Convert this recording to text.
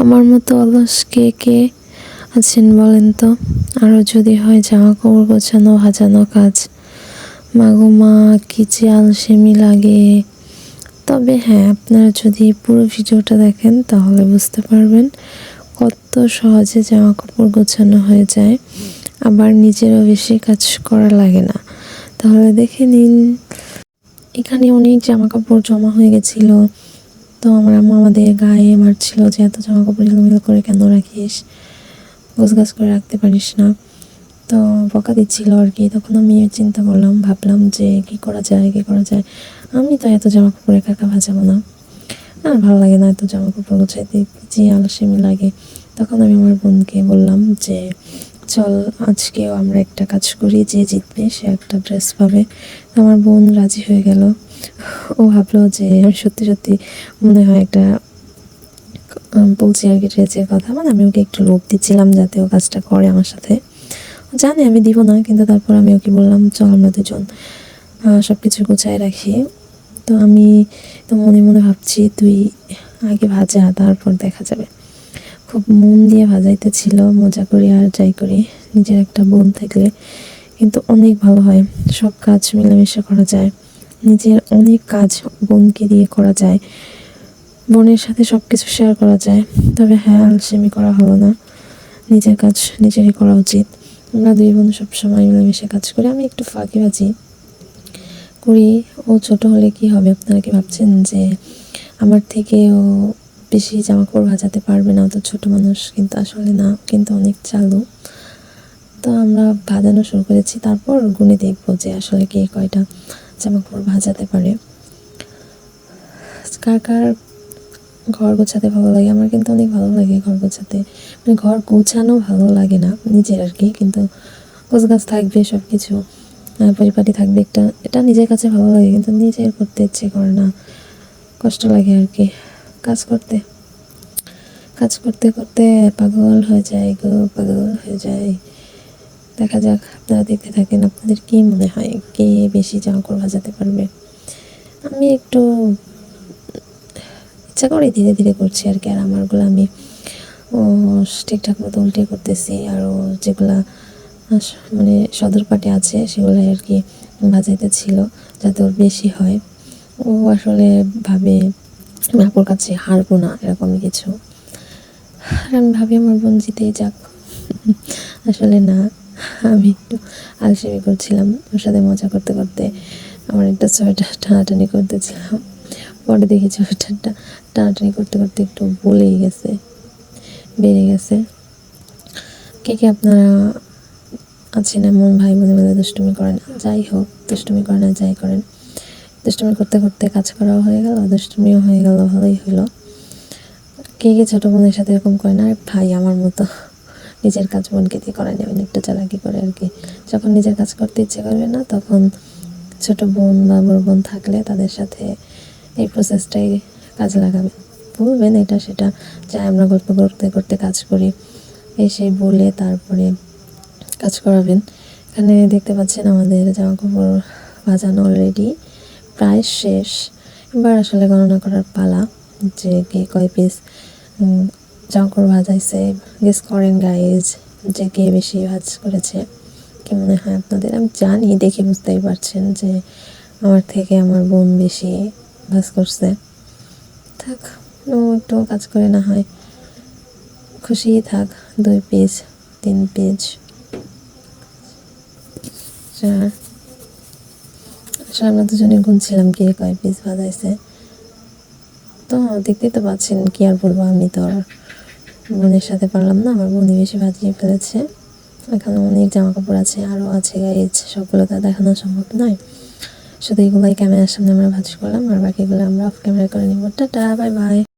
আমার মতো অলস কে কে আছেন বলেন তো? আরও যদি হয় জামা কাপড় গোছানো ভাজানো কাজ। মাগো মা, কি যে আলসেমি লাগে। তবে হ্যাঁ আপনারা যদি পুরো ভিডিওটা দেখেন, তাহলে বুঝতে পারবেন কত সহজে জামা কাপড় গোছানো হয়ে যায়। আবার নিজেরও বেশি কাজ করা লাগে না। তাহলে দেখে নিন, এখানে অনেক জামা কাপড় জমা হয়ে গেছিল। তো আমার আম্মা আমাদের গায়ে মারছিল যে, এত জামা কাপড় এলোমেলো করে কেন রাখিস? গোছগাছ করে রাখতে পারিস না। তো বকা দিচ্ছিল আর কি। তখন আমি চিন্তা করলাম, ভাবলাম যে, কি করা যায়, কি করা যায়? আমি তো এত জামা কাপড় একা একা ভাজাবো না। আর ভালো লাগে না এত জামা কাপড় গোছাইতে, যে আলসেমি লাগে। তখন আমি আমার বোনকে বললাম যে, চল, আজকেও আমরা একটা কাজ করি, যে জিতবে সে একটা ড্রেস পাবে। আমার বোন রাজি হয়ে গেল। ও ভাবলো যে সত্যি সত্যি মনে হয় একটা বলছি আর কি ড্রেসের কথা। মানে আমি ওকে একটু লোভ দিচ্ছিলাম যাতে ও কাজটা করে আমার সাথে। জানে আমি দিব না, কিন্তু তারপর আমি ওকে বললাম, চল আমরা দুজন সব কিছু গুছায় রাখি। তো আমি তো মনে মনে ভাবছি, তুই আগে ভাজা, তারপর দেখা যাবে। খুব মন দিয়ে ভাজাইতে ছিল, মজা করি আর যাই করি, নিজের একটা বোন থাকলে কিন্তু অনেক ভালো হয়। সব কাজ মিলেমিশে করা যায়। নিজের অনেক কাজ বোনকে দিয়ে করা যায়। বোনের সাথে সব কিছু শেয়ার করা যায়। তবে হ্যাঁ আলসেমি করা হলো না। নিজের কাজ নিজেরই করা উচিত। আমরা দুই বোন সবসময় মিলেমিশে কাজ করি। আমি একটু ফাঁকিবাজি করি। ও ছোট হলে কি হবে? আপনারা কি ভাবছেন যে আমার থেকে ও বেশি জামা কাপড় ভাজাতে পারবে না? অত ছোট মানুষ, কিন্তু আসলে না, কিন্তু অনেক চালু। তো আমরা ভাজানো শুরু করেছি। তারপর গুনে দেখব যে আসলে কে কয়টা জামা কাপড় ভাজাতে পারে। কার কার ঘর গোছাতে ভালো লাগে? আমার কিন্তু অনেক ভালো লাগে ঘর গোছাতে। মানে ঘর গোছানো ভালো লাগে না নিজের আর কি কিন্তু গোছ গাছ থাকবে সব কিছু পরিপাটি থাকবে একটা, এটা নিজের কাছে ভালো লাগে, কিন্তু নিজের করতে ইচ্ছে করে না। কষ্ট লাগে আর কি কাজ করতে কাজ করতে করতে পাগল হয়ে যায় গো, পাগল হয়ে যায়। দেখা যাক, আপনারা দেখতে থাকেন আপনাদের কি মনে হয় কে বেশি কাপড় ভাজাতে পারবে। আমি একটু ইচ্ছা করে ধীরে ধীরে করছি আর কি, আর আমারগুলো আমি ঠিকঠাক মতো উল্টে করতেছি, আরও যেগুলা মানে সদর পাটে আছে সেগুলো আর কি ভাজাইতে ছিল, যাতে ওর বেশি হয়। ও আসলে ভাবে, আপুর কাছে হারবো না এরকম কিছু। আর আমি ভাবি আমার বোন জিতেই যাক। আসলে না। আমি একটু আলসেমি করছিলাম, ওর সাথে মজা করতে করতে আমার একটা সোয়েটার টানাটানি করতেছিলাম। পরে দেখি সোয়েটারটা টানাটানি করতে করতে একটু বলেই গেছে, বেড়ে গেছে। কে কে আপনারা আছেন এমন ভাই বোনের মধ্যে দুষ্টুমি করেন? যাই হোক, দুষ্টুমি করেন আর যাই করেন। দুষ্টুমি করতে করতে কাজ করাও হয়ে গেল, দুষ্টুমিও হয়ে গেল, ভালোই হলো। কে কে ছোটো বোনের সাথে এরকম করে না আর ভাই, আমার মতো। নিজের কাজ মনকে দিয়ে করায় নেবেন, একটু চালাকি করে আর কি। যখন নিজের কাজ করতে ইচ্ছে করবে না, তখন ছোট বোন বা বড় বোন থাকলে তাদের সাথে এই প্রসেসটাই কাজে লাগাবেন বলবেন এটা, সেটা যা আমরা গল্প করতে করতে কাজ করি। এসে বলে তারপরে কাজ করাবেন। এখানে দেখতে পাচ্ছেন আমাদের জামা কাপড় ভাজানো অলরেডি প্রায় শেষ। এবার আসলে গণনা করার পালা, যে কে কয় পিস জামা বাজাইছে গেস করেন গাইজ যে কে বেশি ভাজ করেছে। কি মনে হয় আপনাদের? আমি জানি, দেখে বুঝতেই পারছেন যে আমার থেকে আমার বোন বেশি ভাজ করছে। থাক, ও একটু কাজ করে না হয়। খুশিই থাক, দুই পেজ, তিন পেজ। চার। আসলে আমরা দুজনে গুনছিলাম কে কয় পিস বাজাইছে। তো দেখতেই তো পাচ্ছেন, কি আর বলব আমি তো আর। বোনের সাথে পারলাম না, আমার বোনই বেশি ভাজিয়ে ফেলেছে। এখানে অনেক জামা কাপড় আছে আরও আছে গাইজ সবগুলো তা দেখানো সম্ভব নয়। শুধু এগুলোই ক্যামেরার সামনে আমরা ভাজ করলাম, আর বাকিগুলো আমরা অফ ক্যামেরা করে নিব। Tata bye bye